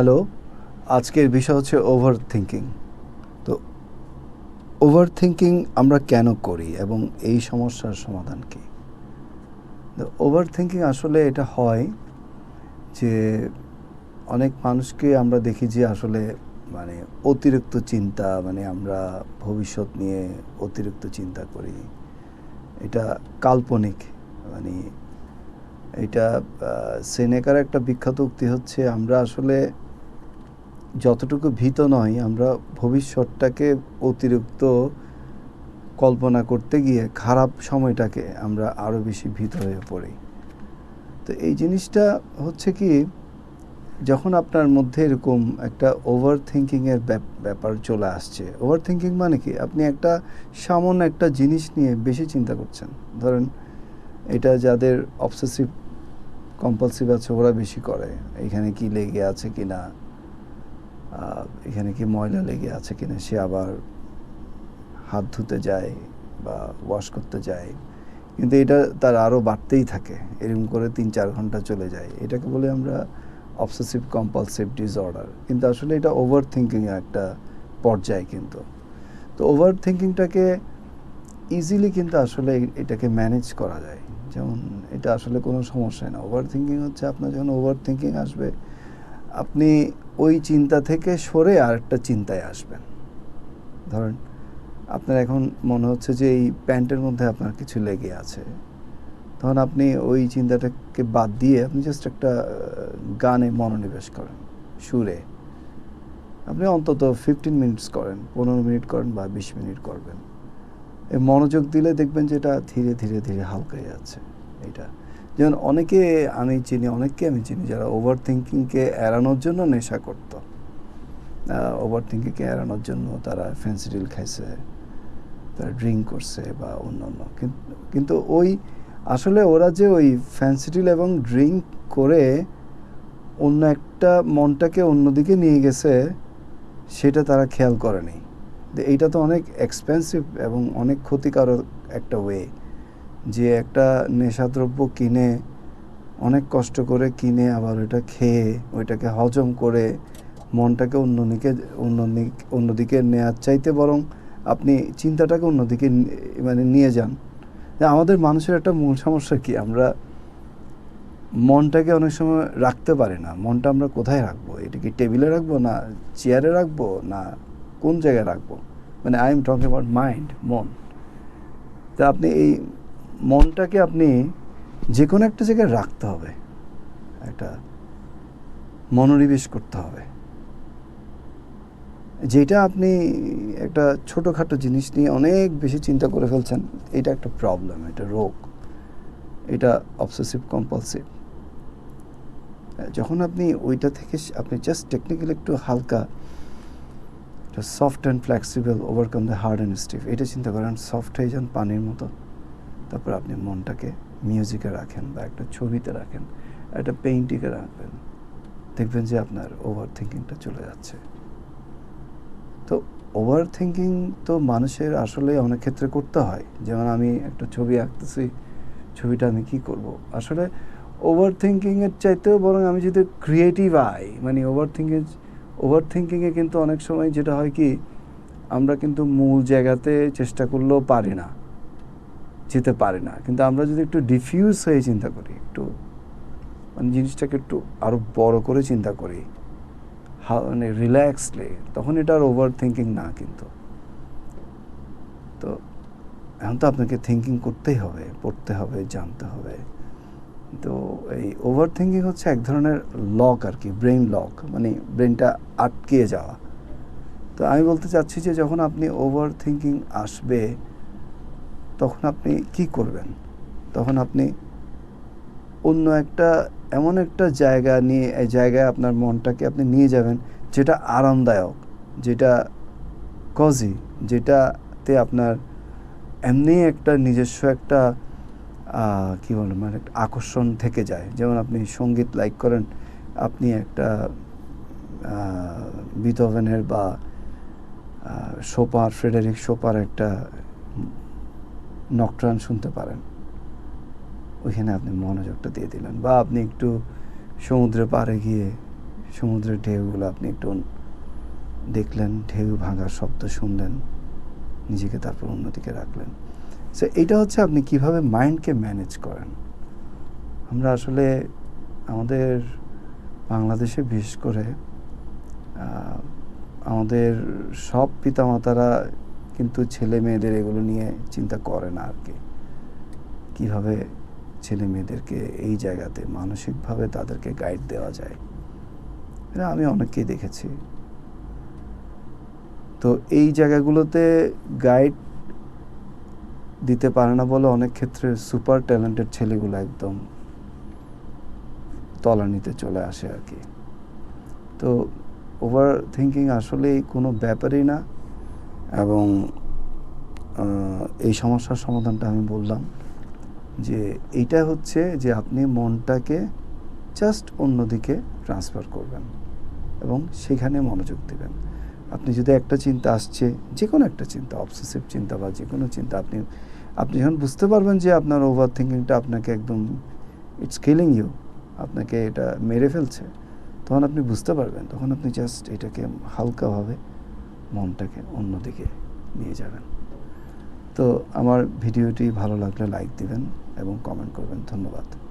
Hello, আজকের বিষয় হচ্ছে ওভার থিঙ্কিং তো ওভার থিঙ্কিং আমরা কেন করি এবং এই সমস্যার সমাধান কী? ওভার থিঙ্কিং আসলে এটা হয় যে অনেক মানুষকে আমরা দেখি যে আসলে মানে অতিরিক্ত চিন্তা মানে আমরা ভবিষ্যৎ নিয়ে অতিরিক্ত চিন্তা করি। এটা কাল্পনিক মানে এটা সেনেকার একটা বিখ্যাত উক্তি হচ্ছে আমরা আসলে যতটুকু ভীত নয় আমরা ভবিষ্যৎটাকে অতিরিক্ত কল্পনা করতে গিয়ে খারাপ সময়টাকে আমরা আরও বেশি ভীত হয়ে পড়ি। তো এই জিনিসটা হচ্ছে কি, যখন আপনার মধ্যে এরকম একটা ওভার থিঙ্কিংয়ের ব্যাপার চলে আসছে ওভার থিঙ্কিং মানে কি? আপনি একটা সামান্য একটা জিনিস নিয়ে বেশি চিন্তা করছেন। ধরেন এটা যাদের অবসেসিভ কম্পালসিভ আছে ওরা বেশি করে, এখানে কি লেগে আছে কি না এখানে কি ময়লা লেগে আছে কিনা, সে আবার হাত ধুতে যায় বা ওয়াশ করতে যায়। কিন্তু এটা তার আরও বাড়তেই থাকে, এরকম করে তিন চার ঘণ্টা চলে যায়। এটাকে বলে আমরা অবসেসিভ কম্পালসিভ ডিসঅর্ডার কিন্তু আসলে এটা ওভার থিঙ্কিং একটা পর্যায় কিন্তু। তো ওভার থিঙ্কিংটাকে ইজিলি কিন্তু আসলে এটাকে ম্যানেজ করা যায়। যেমন এটা আসলে কোনো সমস্যা না। ওভার থিঙ্কিং হচ্ছে আপনার যখন ওভার থিঙ্কিং আসবে আপনি ওই চিন্তা থেকে সরে আরেকটা চিন্তায় আসবেন। ধরেন, আপনার এখন মনে হচ্ছে যে এই প্যান্টের মধ্যে আপনার কিছু লেগে আছে। তখন আপনি ওই চিন্তাটাকে বাদ দিয়ে আপনি জাস্ট একটা গানে মনোনিবেশ করেন, সুরে। আপনি অন্তত ফিফটিন মিনিটস করেন, পনেরো মিনিট করেন বা বিশ মিনিট করবেন। এই মনোযোগ দিলে দেখবেন যে এটা ধীরে ধীরে ধীরে হালকা যাচ্ছে এটা যেমন অনেকে আমি চিনি, অনেককে আমি চিনি যারা ওভার থিঙ্কিংকে এড়ানোর জন্য নেশা করত। ওভার থিঙ্কিংকে এড়ানোর জন্য তারা ফেন্সিডিল খাইছে, তারা ড্রিঙ্ক করছে বা অন্য অন্য কিন্তু ওই, আসলে ওরা যে ওই ফ্যান্সিডিল এবং ড্রিঙ্ক করে অন্য একটা মনটাকে অন্যদিকে নিয়ে গেছে, সেটা তারা খেয়াল করেনি। এইটা তো অনেক এক্সপেন্সিভ এবং অনেক ক্ষতিকারক একটা ওয়ে যে একটা নেশাদ্রব্য কিনে, অনেক কষ্ট করে কিনে আবার ওইটা খেয়ে, ওইটাকে হজম করে মনটাকে অন্যদিকে অন্যদিকে নেওয়ার চাইতে বরং আপনি চিন্তাটাকে অন্যদিকে মানে নিয়ে যান। আমাদের মানুষের একটা মূল সমস্যা কি? আমরা মনটাকে অনেক সময় রাখতে পারি না। মনটা আমরা কোথায় রাখব? এটা কি টেবিলে রাখব না চেয়ারে রাখব না কোন জায়গায় রাখব? মানে I am talking about mind, মন। তা আপনি এই মনটাকে আপনি যে কোনো একটা জায়গায় রাখতে হবে। একটা মনোনিবেশ করতে হবে। যেটা আপনি একটা ছোটোখাটো জিনিস নিয়ে অনেক বেশি চিন্তা করে ফেলছেন, এটা একটা প্রবলেম এটা রোগ। এটা অবসেসিভ কম্পালসিভ যখন আপনি ওইটা থেকে আপনি জাস্ট টেকনিক্যালি একটু হালকা soft and flexible overcome the hard and stiff এটা চিন্তা করেন সফট হয়ে যান পানির মতো। তারপর আপনি মনটাকে মিউজিকে রাখেন বা একটা ছবিতে রাখেন, একটা পেইন্টিংয়ে রাখবেন। দেখবেন যে আপনার ওভার থিঙ্কিংটা চলে যাচ্ছে। তো ওভার থিঙ্কিং তো মানুষের আসলে অনেক ক্ষেত্রে করতে হয়। যেমন আমি একটা ছবি আঁকতেছি, ছবিটা আমি কি করব? আসলে ওভার থিঙ্কিংয়ের চাইতেও বরং আমি যদি ক্রিয়েটিভ আই মানে ওভার থিঙ্কিং ওভার থিঙ্কিংয়ে কিন্তু অনেক সময় যেটা হয় কি, আমরা কিন্তু মূল জায়গাতে চেষ্টা করলেও পারি না। যেতে পারে না। কিন্তু আমরা যদি একটু ডিফিউজ হয়ে চিন্তা করি, একটু মানে জিনিসটাকে একটু আরও বড় করে চিন্তা করি মানে রিল্যাক্সলি তখন এটা আর ওভার থিঙ্কিং না কিন্তু। তো এখন তো আপনাকে থিঙ্কিং করতেই হবে, পড়তে হবে, জানতে হবে। তো এই ওভার থিঙ্কিং হচ্ছে এক ধরনের লক আর কি ব্রেন লক মানে ব্রেনটা আটকে যাওয়া। তো আমি বলতে চাচ্ছি যে যখন আপনি ওভার থিঙ্কিং আসবে তখন আপনি কি করবেন? তখন আপনি অন্য একটা, এমন একটা জায়গা নিয়ে, এই জায়গায় আপনার মনটাকে আপনি নিয়ে যাবেন যেটা আরামদায়ক, যেটা কজি যেটাতে আপনার এমনি একটা নিজস্ব একটা কী বলে মানে একটা আকর্ষণ থেকে যায়। যেমন আপনি সংগীত লাইক করেন, আপনি একটা বিতভেনের বা সোপার ফ্রেডারিক সোপার একটা নকট্রান শুনতে পারেন। ওইখানে আপনি মনোযোগটা দিয়ে দিলেন বা আপনি একটু সমুদ্রে পাড়ে গিয়ে সমুদ্রের ঢেউগুলো আপনি একটু দেখলেন, ঢেউ ভাঙার শব্দ শুনলেন, নিজেকে তারপর অন্যদিকে রাখলেন। সো এইটা হচ্ছে আপনি কীভাবে মাইন্ডকে ম্যানেজ করেন। আমরা আসলে আমাদের বাংলাদেশে বিশেষ করে আমাদের সব পিতামাতারা কিন্তু ছেলে মেয়েদের এগুলো নিয়ে চিন্তা করে না আর কি। কীভাবে ছেলে মেয়েদেরকে এই জায়গাতে মানসিকভাবে তাদেরকে গাইড দেওয়া যায়? এটা আমি অনেককেই দেখেছি। তো এই জায়গাগুলোতে গাইড দিতে পারে না বলে অনেক ক্ষেত্রে সুপার ট্যালেন্টেড ছেলেগুলো একদম তলানিতে চলে আসে আর কি। তো ওভার থিঙ্কিং আসলেই কোনো ব্যাপারই না। এবং এই সমস্যার সমাধানটা আমি বললাম যে এইটা হচ্ছে যে আপনি মনটাকে জাস্ট অন্যদিকে ট্রান্সফার করবেন এবং সেখানে মনোযোগ দেবেন। আপনি যদি একটা চিন্তা আসছে যে কোনো একটা চিন্তা অবসেসিভ চিন্তা বা যে কোনো চিন্তা, আপনি আপনি যখন বুঝতে পারবেন যে আপনার ওভার থিঙ্কিংটা আপনাকে একদম ইটস কিলিং ইউ আপনাকে এটা মেরে ফেলছে, তখন আপনি বুঝতে পারবেন, তখন আপনি জাস্ট এটাকে হালকাভাবে মনটাকে অন্যদিকে নিয়ে যাবেন। তো আমার ভিডিওটি ভালো লাগলে লাইক দিবেন এবং কমেন্ট করবেন। ধন্যবাদ।